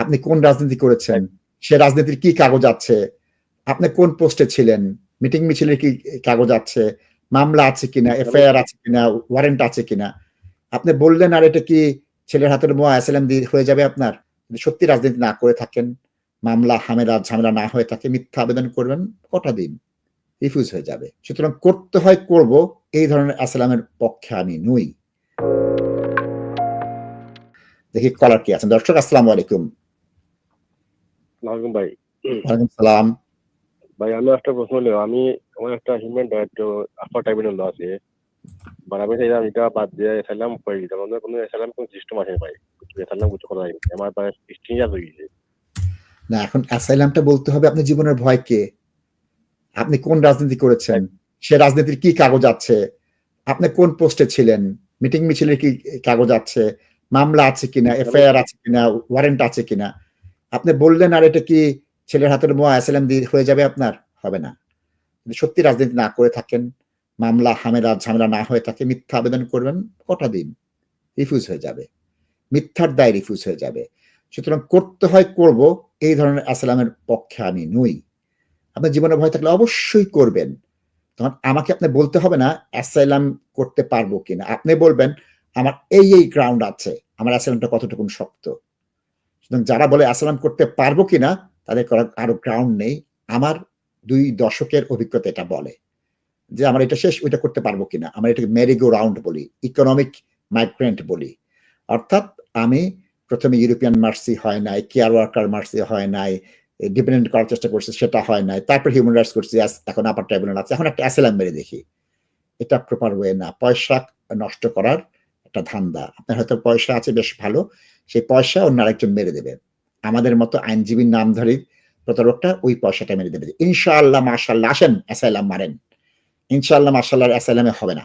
আপনি কোন রাজনীতি করেছেন? সে রাজনীতির কি কাগজ আছে? আপনি কোন পোস্টে ছিলেন? মিটিং মিছিলের কি কাগজ আছে? মামলা আছে কিনা? এফআইআর আছে কিনা? ওয়ারেন্ট আছে কিনা? আপনি বললেন, আর, এটা কি ছেলের হাতের মোয়া? অ্যাসালাম দিয়ে হয়ে যাবে আপনার? সত্যি রাজনীতি না করে থাকেন, মামলা হামেলা ঝামেলা না হয়ে থাকে, মিথ্যা আবেদন করবেন কটা দিন? রিফিউজ হয়ে যাবে। সুতরাং করতে হয়, করব, এই ধরনের আসলামের পক্ষে আমি নই। দেখি কলার কি আছেন? দর্শক, আসসালামু আলাইকুম। ওয়ালাইকুম ভাই। ওয়ালাইকুম সালাম। ভাই আমি একটা প্রশ্ন আমি আমার একটা হিউম্যান আছে। মানে আমি চাইলাম এটা বাদ দিয়ে এসাইলাম করে দিতাম আমাদের কোনো এসাইলাম কোনো সিস্টেম ভাই। এসাইলাম কিছু করা যায়নি আমার প্রায় হয়ে গেছে। না এখন অ্যাসাইলামটা বলতে হবে আপনি জীবনের ভয় কে? আপনি কোন রাজনীতি করেছেন? সে রাজনীতির কি কাগজ আছে? আপনি কোন পোস্টে ছিলেন? মিটিং মিছিলের কি কাগজ আছে? মামলা আছে কিনা? এফআইআর আছে কিনা? ওয়ারেন্ট আছে কিনা? আপনি বললেন, আর, এটা কি ছেলের হাতের মোয়া অ্যাসাইলাম দিয়ে হয়ে যাবে আপনার? হবে না। সত্যি রাজনীতি না করে থাকেন, মামলা, হামেলা, ঝামেলা না হয়ে থাকে, মিথ্যা আবেদন করবেন কটা দিন? রিফিউজ হয়ে যাবে। মিথ্যার দায় রিফিউজ হয়ে যাবে। সুতরাং করতে হয়, করব, এই ধরনের আসলামের পক্ষে আমি নই। আপনার জীবনে ভয় থাকলে অবশ্যই করবেন। তখন আমাকে আপনি বলতে হবে না অ্যাসাইলাম করতে পারব কিনা। আপনি বলবেন, আমার এই এই গ্রাউন্ড আছে। আমার অ্যাসাইলামটা কতটুকু শক্ত? যারা বলে অ্যাসাইলাম করতে পারব কিনা, তাদের কারও গ্রাউন্ড নেই। আমার দুই দশকের অভিজ্ঞতা এটা বলে যে আমার এটা শেষ, ওইটা করতে পারব কিনা। আমরা এটাকে মেরিগো রাউন্ড বলি ইকোনমিক মাইগ্রেন্ট বলি। অর্থাৎ আমি প্রথমে ইউরোপিয়ান মার্সি হয় নাই কেয়ার ওয়ার্কার মার্সি হয় নাই ডিপেন্ডেন্ট করার চেষ্টা করছি, সেটা হয় নাই, তারপর হিউম্যান রাইটস করছি এখন আপার ট্রাইব্যুনাল আছে, এখন একটা অ্যাসেলাম মেরে দেখি। এটা প্রপার ওয়ে না, পয়সা নষ্ট করার একটা ধান্দা। আপনার হয়তো পয়সা আছে, বেশ ভালো সেই পয়সা অন্য আরেকজন মেরে দেবে। আমাদের মতো আইনজীবীর নাম ধরে প্রতারকটা ওই পয়সাটা মেরে দেবে। ইনশাআল্লাহ মাশাল্লাহ আসেন অ্যাসাইলাম মারেন। ইনশাআল্লাহ মাশাল্লাহ অ্যাসাইলামে হবে না।